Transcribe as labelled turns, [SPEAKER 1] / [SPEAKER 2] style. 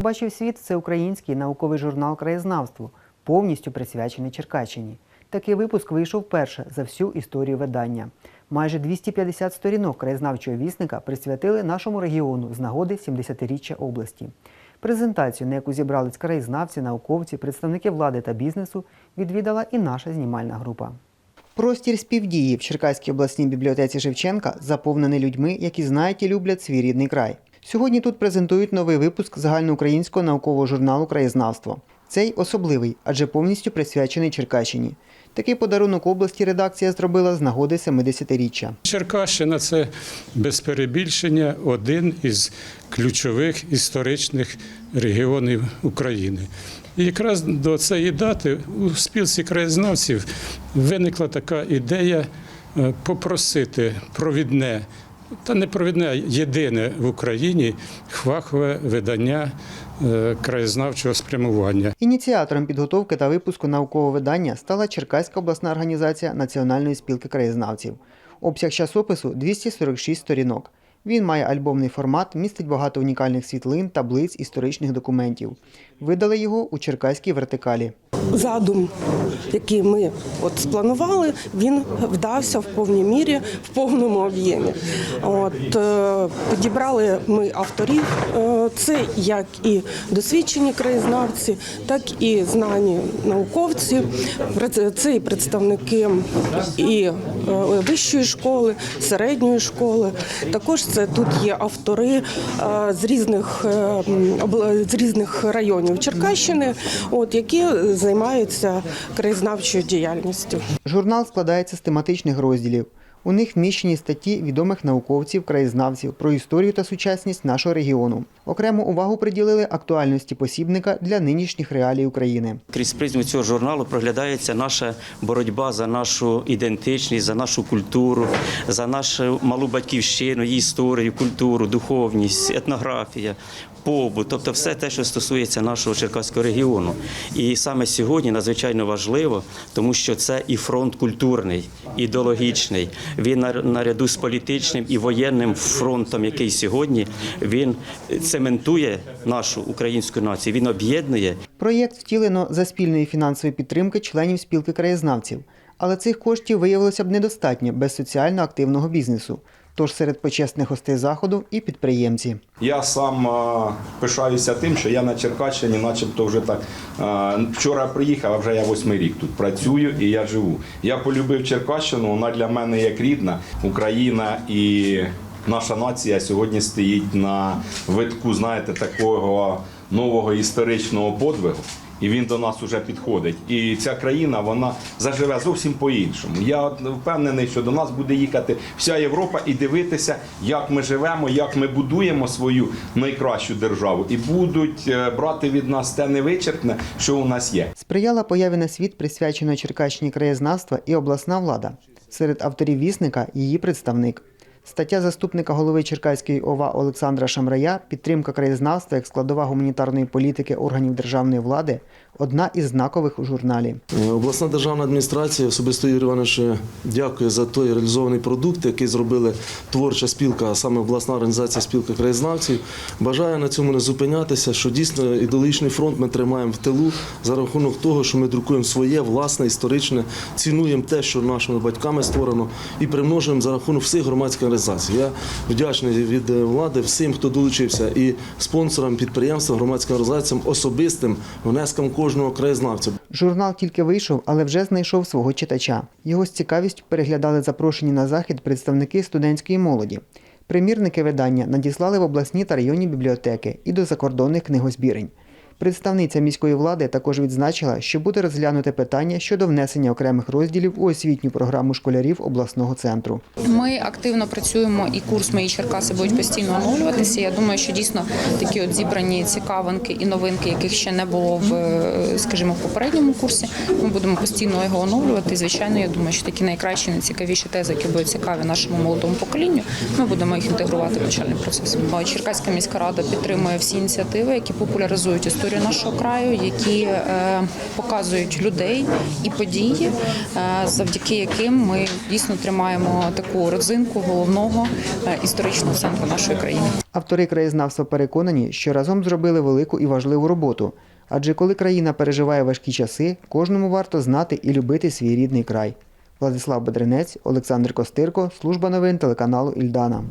[SPEAKER 1] Побачив світ це український науковий журнал краєзнавству, повністю присвячений Черкащині. Такий випуск вийшов вперше за всю історію видання. Майже 250 сторінок краєзнавчого вісника присвятили нашому регіону з нагоди 70-річчя області. Презентацію, на яку зібрались краєзнавці, науковці, представники влади та бізнесу, відвідала і наша знімальна група. Простір співдії в Черкаській обласній бібліотеці Шевченка заповнений людьми, які знають і люблять свій рідний край. Сьогодні тут презентують новий випуск загальноукраїнського наукового журналу Краєзнавство. Цей особливий, адже повністю присвячений Черкащині. Такий подарунок області редакція зробила з нагоди 70-річчя.
[SPEAKER 2] Черкащина це без перебільшення один із ключових історичних регіонів України. І якраз до цієї дати у спілці краєзнавців виникла така ідея е, попросити провідне, та не провідне, єдине в Україні хвахове видання е, краєзнавчого спрямування.
[SPEAKER 1] Ініціатором підготовки та випуску наукового видання стала Черкаська обласна організація Національної спілки краєзнавців. Обсяг часопису 246 сторінок. Він має альбомний формат, містить багато унікальних світлин, таблиць, історичних документів. Видали його у Черкаській вертикалі.
[SPEAKER 3] Задум, який ми от спланували, він вдався в повній мірі, в повному об'ємі. От е, підібрали ми авторів. Е, Це як і досвідчені краєзнавці, так і знані науковці. Це і представники і е, вищої школи, середньої школи. Також це тут є автори з різних з різних районів Черкащини, от які займаються краєзнавчою діяльністю.
[SPEAKER 1] Журнал складається з тематичних розділів. У них вміщені статті відомих науковців, краєзнавців про історію та сучасність нашого регіону. Окрему увагу приділили актуальності посібника для нинішніх реалій України.
[SPEAKER 4] Крізь призму цього журналу проглядається наша боротьба за нашу ідентичність, за нашу культуру, за нашу малу батьківщину, її історію, культуру, духовність, етнографія. Побут, тобто все те, що стосується нашого Черкаського регіону, і саме сьогодні надзвичайно важливо, тому що це і фронт культурний, ідеологічний. Він на- наряду з політичним і воєнним фронтом, який сьогодні він цементує нашу українську націю. Він об'єднує
[SPEAKER 1] Проєкт втілено за спільної фінансової підтримки членів спілки краєзнавців. Але цих коштів виявилося б недостатньо без соціально активного бізнесу. Тож серед почесних гостей заходу і підприємці.
[SPEAKER 5] Я сам пишаюся тим, що я на Черкащині, начебто, вже так вчора приїхав, а вже я восьмий рік тут працюю і я живу. Я полюбив Черкащину, вона для мене як рідна Україна і наша нація сьогодні стоїть на витку, знаєте, такого нового історичного подвигу. І він до нас уже підходить. І ця країна вона заживе зовсім по-іншому. Я впевнений, що до нас буде їхати вся Європа і дивитися, як ми живемо, як ми будуємо свою найкращу державу, і будуть е, брати від нас те невичерпне, що у нас є.
[SPEAKER 1] Сприяла появі на світ присвяченої Черкащині краєзнавства і обласна влада. Серед авторів вісника її представник. Стаття заступника голови Черкаської ОВА Олександра Шамрая Підтримка краєзнавства як складова гуманітарної політики органів державної влади одна із знакових у журналі.
[SPEAKER 6] Е, Обласна державна адміністрація особисто Юрій Іванович дякує за той реалізований продукт, який зробили творча спілка, а саме обласна організація спілка краєзнавців. Бажаю на цьому не зупинятися, що дійсно ідеологічний фронт ми тримаємо в тилу за рахунок того, що ми друкуємо своє власне історичне, цінуємо те, що нашими батьками створено, і примножуємо за рахунок всіх громадських організацій. Я вдячний від е, влади всім, хто долучився, і спонсорам підприємства, громадським організаціям, особистим внеском кожного краєзнавця.
[SPEAKER 1] Журнал тільки вийшов, але вже знайшов свого читача. Його з цікавістю переглядали запрошені на захід представники студентської молоді. Примірники видання надіслали в обласні та районні бібліотеки і до закордонних книгозбірень. Представниця міської влади також відзначила, що буде розглянуте питання щодо внесення окремих розділів у освітню програму школярів обласного центру.
[SPEAKER 7] Ми активно працюємо, і курс мої Черкаси будуть постійно оновлюватися. Я думаю, що дійсно такі от зібрані цікавинки і новинки, яких ще не було в, скажімо, в попередньому курсі. Ми будемо постійно його оновлювати. Звичайно, я думаю, що такі найкращі, найцікавіші тези, які будуть цікаві нашому молодому поколінню, ми будемо їх інтегрувати в навчальний процес. Черкаська міська рада підтримує всі ініціативи, які популяризують історію історію нашого краю, які е, показують людей і події, е, завдяки яким ми дійсно тримаємо таку родзинку головного е, історичного центру нашої країни.
[SPEAKER 1] Автори краєзнавства переконані, що разом зробили велику і важливу роботу. Адже коли країна переживає важкі часи, кожному варто знати і любити свій рідний край. Владислав Бедренець, Олександр Костирко, служба новин телеканалу Ільдана.